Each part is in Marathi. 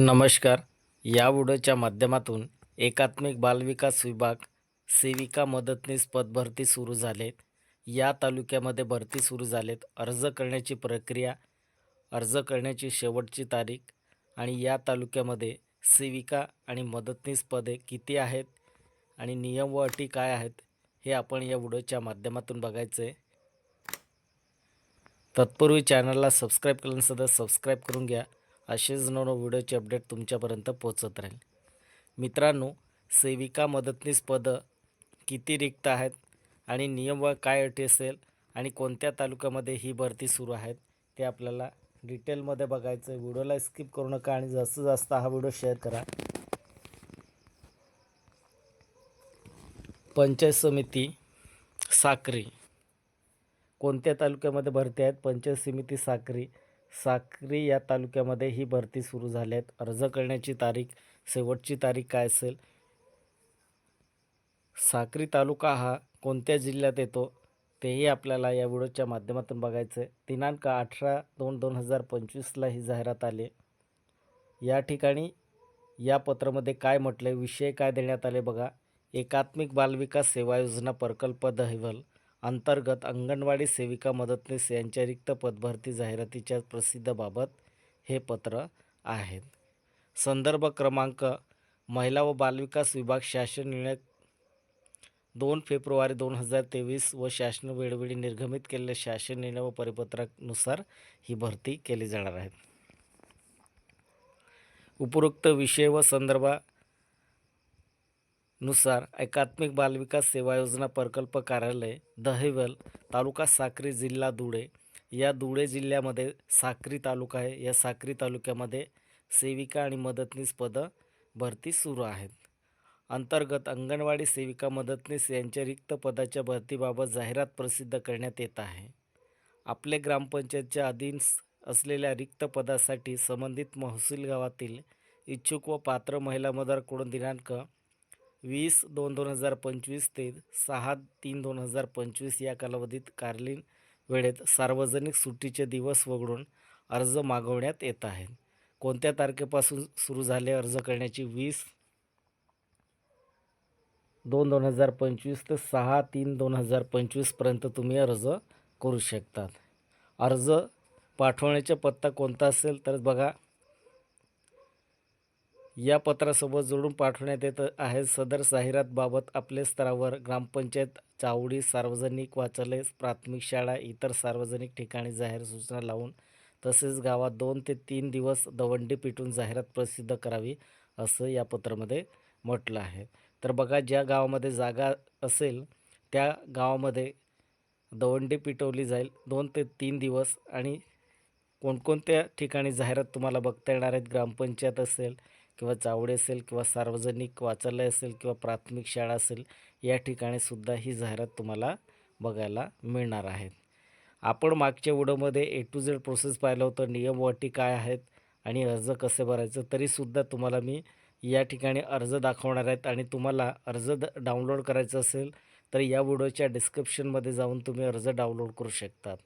नमस्कार. या व्हिडिओच्या माध्यमातून एकात्मिक बालविकास विभाग सेविका मदतनीस पदभरती सुरू झालेत. या तालुक्यामध्ये भरती सुरू झालेत. अर्ज करण्याची प्रक्रिया अर्ज करण्याची शेवटची तारीख आणि या तालुक्यामध्ये सेविका आणि मदतनीस पदे किती आहेत आणि नियम व अटी काय आहेत हे आपण या व्हिडिओच्या माध्यमातून बघायचं आहे तत्पूर्वी चॅनलला सबस्क्राईब केलं नसेल तर सबस्क्राईब करून घ्या. असेच नवनव व्हिडिओचे अपडेट तुमच्यापर्यंत पोचत राहील. मित्रांनो सेविका मदतनीस पदं किती रिक्त आहेत आणि नियम व काय अटी असेल आणि कोणत्या तालुक्यामध्ये ही भरती सुरू आहेत ते आपल्याला डिटेलमध्ये बघायचं आहे व्हिडिओला स्किप करू नका आणि जास्तीत जास्त हा व्हिडिओ शेअर करा. पंचायत समिती साक्री. कोणत्या तालुक्यामध्ये भरती आहेत? पंचायत समिती साक्री. साक्री या तालुक्यामध्ये ही भरती सुरू झाली आहेत अर्ज करण्याची तारीख शेवटची तारीख काय असेल? साक्री तालुका हा कोणत्या जिल्ह्यात येतो? तेही आपल्याला या व्हिडिओच्या माध्यमातून बघायचं आहे दिनांक अठरा दोन दोन हजार पंचवीसला ही जाहिरात आली. या ठिकाणी या पत्रामध्ये काय म्हटलं विषय काय देण्यात आले बघा. एकात्मिक बालविकास सेवा योजना प्रकल्प दहिवल. अंतर्गत अंगणवाडी सेविका मदतनीस यांच्या रिक्त पदभरती जाहिरातीच्या प्रसिद्धीबाबत हे पत्र आहेत. संदर्भ क्रमांक महिला व बालविकास विभाग शासन निर्णय दोन फेब्रुवारी दोन हजार तेवीस व शासन वेळोवेळी निर्गमित केलेल्या शासन निर्णय व परिपत्रानुसार ही भरती केली जाणार आहे. उपरोक्त विषय व संदर्भा नुसार एकात्मिक बालविकास सेवा योजना प्रकल्प कार्यालय दहिवल तालुका साक्री जिल्हा धुळे. या धुळे जिल्ह्यामध्ये साक्री तालुका आहे. या साक्री तालुक्यामध्ये सेविका आणि मदतनीस पदं भरती सुरू आहेत. अंतर्गत अंगणवाडी सेविका मदतनीस यांच्या रिक्त पदाच्या भरतीबाबत जाहिरात प्रसिद्ध करण्यात येत आहे. आपले ग्रामपंचायतच्या अधीन असलेल्या रिक्त पदासाठी संबंधित महसूल गावातील इच्छुक व पात्र महिला मतदारकडून दिनांक वीस दोन दोन हजार पंचवीस ते सहा तीन दोन हजार पंचवीस या कालावधीत कार्लीन वेळेत सार्वजनिक सुट्टीचे दिवस वगळून अर्ज मागवण्यात येत आहेत. कोणत्या तारखेपासून सुरू झाले अर्ज करण्याची वीस दोन दोन हजार पंचवीस ते सहा तीन दोन हजार पंचवीसपर्यंत तुम्ही अर्ज करू शकतात. अर्ज पाठवण्याचा पत्ता कोणता असेल तर बघा. या पत्रासोबत जोडून पाठवण्यात येत आहे सदर जाहिरातबाबत आपले स्तरावर ग्रामपंचायत चावडी सार्वजनिक वाचालय प्राथमिक शाळा इतर सार्वजनिक ठिकाणी जाहीर सूचना लावून तसेच गावात दोन ते तीन दिवस दवंडी पिटून जाहिरात प्रसिद्ध करावी असं या पत्रामध्ये म्हटलं आहे. तर बघा ज्या गावामध्ये जागा असेल त्या गावामध्ये दवंडी पिटवली जाईल दोन ते तीन दिवस आणि कोणकोणत्या ठिकाणी जाहिरात तुम्हाला बघता येणार आहेत ग्रामपंचायत असेल किंवा चावडी असेल किंवा सार्वजनिक वाचालय असेल किंवा प्राथमिक शाळा असेल या ठिकाणी सुद्धा ही जाहिरात तुम्हाला बघायला मिळणार आहेत. आपण मागच्या व्हिडिओमध्ये ए टू झेड प्रोसेस पाहिलं होतं नियम वाटी काय आहेत आणि अर्ज कसे भरायचं तरीसुद्धा तुम्हाला मी या ठिकाणी अर्ज दाखवणार आहेत आणि तुम्हाला अर्ज द डाउनलोड करायचं असेल तर या व्हिडिओच्या डिस्क्रिप्शनमध्ये जाऊन तुम्ही अर्ज डाउनलोड करू शकतात.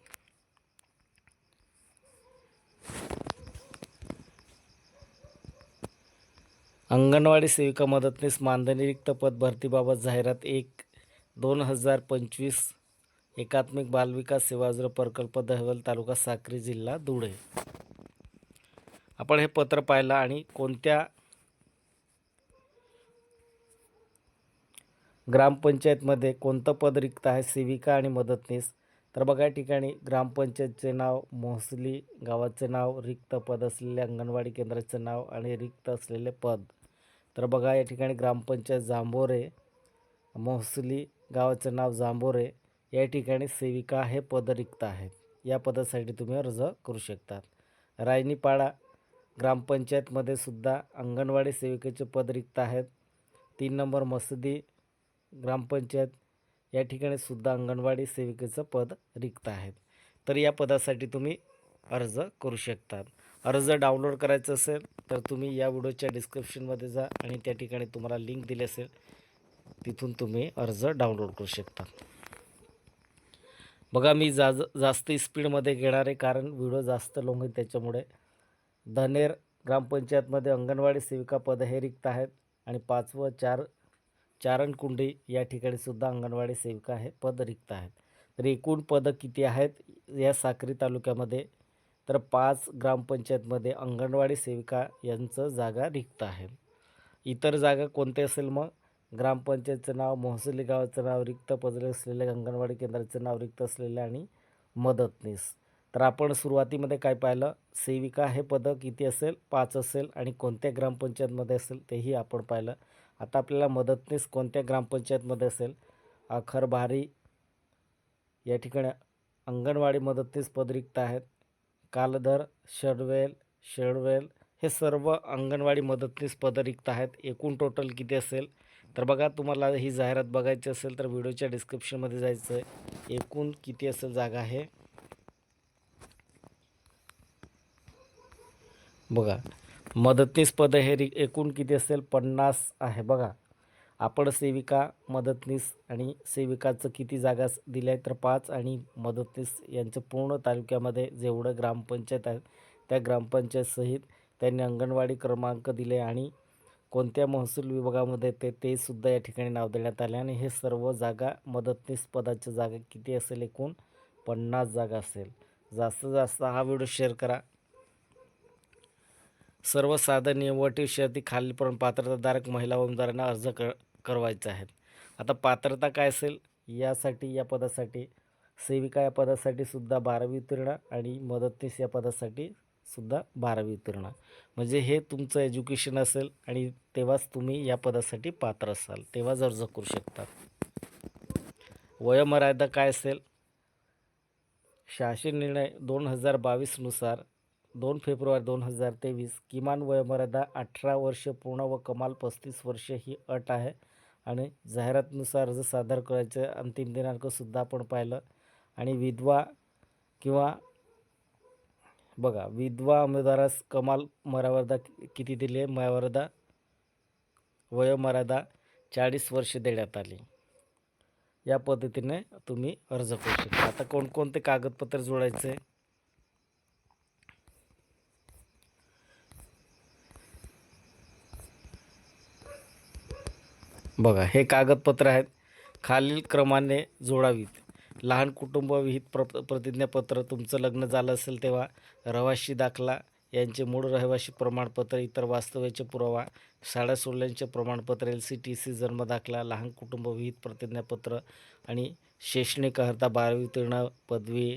अंगणवाडी सेविका मदतनीस मानधनी रिक्त पद भरतीबाबत जाहिरात एक दोन हजार पंचवीस एकात्मिक बालविकास सेवा प्रकल्प दहवल तालुका साक्री जिल्हा धुळे. आपण हे पत्र पाहिलं आणि कोणत्या ग्रामपंचायतमध्ये कोणतं पद रिक्त आहे सेविका आणि मदतनीस? तर बघा या ठिकाणी ग्रामपंचायतचे नाव मोहसली गावाचे नाव रिक्त पद असलेले अंगणवाडी केंद्राचं नाव आणि रिक्त असलेले पद. तर बघा या ठिकाणी ग्रामपंचायत जांभोरे मोहसली गावाचं नाव जांभोरे या ठिकाणी सेविका हे पद रिक्त आहेत. या पदासाठी तुम्ही अर्ज करू शकतात. रायनीपाडा ग्रामपंचायतमध्ये सुद्धा अंगणवाडी सेविकेचे पद रिक्त आहेत. तीन नंबर मसदी ग्रामपंचायत या ठिकाणी सुद्धा अंगणवाडी सेविकेचं पद रिक्त आहेत. तर या पदासाठी तुम्ही अर्ज करू शकतात. अर्ज डाउनलोड करायचं असेल तर तुम्ही या व्हिडिओच्या डिस्क्रिप्शनमध्ये जा आणि त्या ठिकाणी तुम्हाला लिंक दिली असेल तिथून तुम्ही अर्ज डाउनलोड करू शकता. बघा मी जा जास्त स्पीडमध्ये घेणार आहे कारण व्हिडिओ जास्त लॉंग आहे त्याच्यामुळे. धनेर ग्रामपंचायतमध्ये अंगणवाडी सेविका पद हे रिक्त आहेत आणि पाचवं चार चारणकुंडी या ठिकाणी सुद्धा अंगणवाडी सेविका हे पद रिक्त आहेत. तर एकूण पदं किती आहेत या साक्री तालुक्यामध्ये? तर पाच ग्रामपंचायतमध्ये अंगणवाडी सेविका यांचं जागा रिक्त आहे. इतर जागा कोणत्या असेल मग? ग्रामपंचायतचं नाव मोहसली गावाचं नाव रिक्त पदले असलेले अंगणवाडी केंद्राचं नाव रिक्त असलेले आणि मदतनीस. तर आपण सुरुवातीमध्ये काय पाहिलं? सेविका हे पद किती असेल? पाच असेल. आणि कोणत्या ग्रामपंचायतमध्ये असेल? तेही आपण पाहिलं. आता आपल्याला मदतनीस कोणत्या ग्रामपंचायतमध्ये असेल? अखरभारी या ठिकाणी अंगणवाडी मदतनीस पद रिक्त आहेत. कालधर शडवेल शेडवेल हे सर्व अंगणवाडी मदतनीस पद रिक्त आहेत. एकूण टोटल किती असेल? तर बघा तुम्हाला ही जाहिरात बघायची असेल तर व्हिडिओच्या डिस्क्रिप्शनमध्ये जायचं आहे एकूण किती असेल जागा आहे? बघा मदतनीस पद हे रि एकूण किती असेल? पन्नास आहे. बघा आपण सेविका मदतनीस आणि सेविकाचं किती जागा दिल्या आहेत तर पाच आणि मदतनीस यांचं पूर्ण तालुक्यामध्ये जेवढं ग्रामपंचायत आहे त्या ग्रामपंचायतसहित त्यांनी अंगणवाडी क्रमांक दिले आणि कोणत्या महसूल विभागामध्ये ते ते सुद्धा या ठिकाणी नाव देण्यात आले. आणि हे सर्व जागा मदतनीस पदाच्या जागा किती असेल एकूण? पन्नास जागा असेल. जास्तीत जास्त हा व्हिडिओ शेअर करा. सर्व साधन नियम शर्ती खालीलप्रमाणे पात्रताधारक महिला उमेदवारांना अर्ज कर करवायच्या आहेत. आता पात्रता काय असेल? यासाठी या पदासाठी सेविका या पदासाठी सुद्धा बारावी उत्तीर्ण आणि मदतनीस या पदासाठी सुद्धा बारावी उत्तीर्ण. म्हणजे हे तुमचं एज्युकेशन असेल आणि तेव्हाच तुम्ही या पदासाठी पात्र असाल. तेव्हाच अर्ज करू शकता. वयोमर्यादा काय असेल? शासन निर्णय दोन हजार बावीसनुसार दोन फेब्रुवारी दोन हजार तेवीस किमान वयोमर्यादा अठरा वर्ष पूर्ण व कमाल पस्तीस वर्ष ही अट आहे. आणि जाहिरातनुसार अर्ज सादर करायचं अंतिम दिनांकसुद्धा आपण पाहिलं. आणि विधवा किंवा बघा विधवा उमेदवारास कमाल मरावर्दा किती दिली आहे? मर्यादा वयोमर्यादा चाळीस वर्ष देण्यात आली. या पद्धतीने तुम्ही अर्ज करू शकता. आता कोणकोणते कागदपत्र जोडायचे? बघा हे कागदपत्र आहेत. खालील क्रमाने जोडावीत. लहान कुटुंब विहित प्र प्रतिज्ञापत्र तुमचं लग्न झालं असेल तेव्हा रहिवाशी दाखला यांचे मूळ रहिवाशी प्रमाणपत्र इतर वास्तव्याचे पुरावा शाळा सोडल्यांचे प्रमाणपत्र एल सी टी सी जन्म दाखला लहान कुटुंब विहित प्रतिज्ञापत्र आणि शैक्षणिक अर्हता बारावी उत्तीर्ण पदवी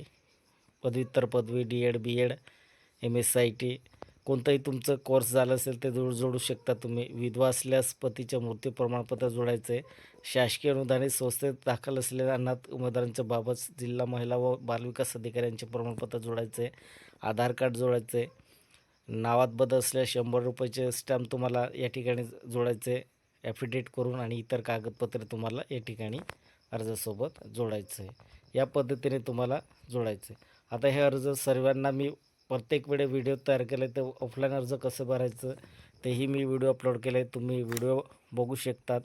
पदव्युत्तर पदवी DEd BEd M S I T कोणतंही तुमचं कोर्स झालं असेल ते जोड जोडू शकता तुम्ही. विधवा असल्यास पतीच्या मृत्यू प्रमाणपत्र जोडायचं आहे शासकीय अनुदानित संस्थेत दाखल असलेल्या अनाथ उमेदवारांच्या बाबत जिल्हा महिला व बालविकास अधिकाऱ्यांचे प्रमाणपत्र जोडायचे आहे आधार कार्ड जोडायचे आहे नावात बदल असल्यास शंभर रुपयाचे स्टॅम्प तुम्हाला या ठिकाणी जोडायचे ॲफिडेट करून आणि इतर कागदपत्रे तुम्हाला या ठिकाणी अर्जासोबत जोडायचं आहे या पद्धतीने तुम्हाला जोडायचं आहे आता हे अर्ज सर्वांना मी प्रत्येक वेळे व्हिडिओ तयार केले तर ऑफलाईन अर्ज कसं भरायचं? तेही मी व्हिडिओ अपलोड केले. तुम्ही व्हिडिओ बघू शकतात.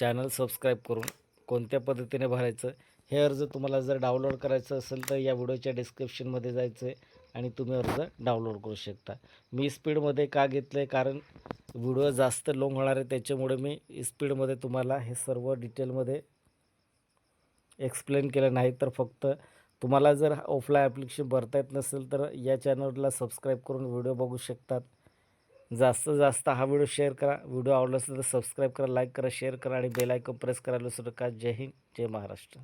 चॅनल सबस्क्राईब करून कोणत्या पद्धतीने भरायचं? हे अर्ज तुम्हाला जर डाउनलोड करायचं असेल तर या व्हिडिओच्या डिस्क्रिप्शनमध्ये जायचं आहे आणि तुम्ही अर्ज डाउनलोड करू शकता. मी स्पीडमध्ये का घेतलं आहे कारण व्हिडिओ जास्त लॉंग होणार आहे. त्याच्यामुळे मी स्पीडमध्ये तुम्हाला हे सर्व डिटेलमध्ये एक्सप्लेन केलं. नाही तर फक्त तुम्हाला जर ऑफलाईन ॲप्लिकेशन भरता येत नसेल तर या चॅनलला सबस्क्राईब करून व्हिडिओ बघू शकतात. जास्त जास्त हा व्हिडिओ शेअर करा. व्हिडिओ आवडला असेल तर सबस्क्राईब करा लाईक करा शेअर करा आणि बेल आयकॉन प्रेस करायला सुरू का जय हिंद जय महाराष्ट्र.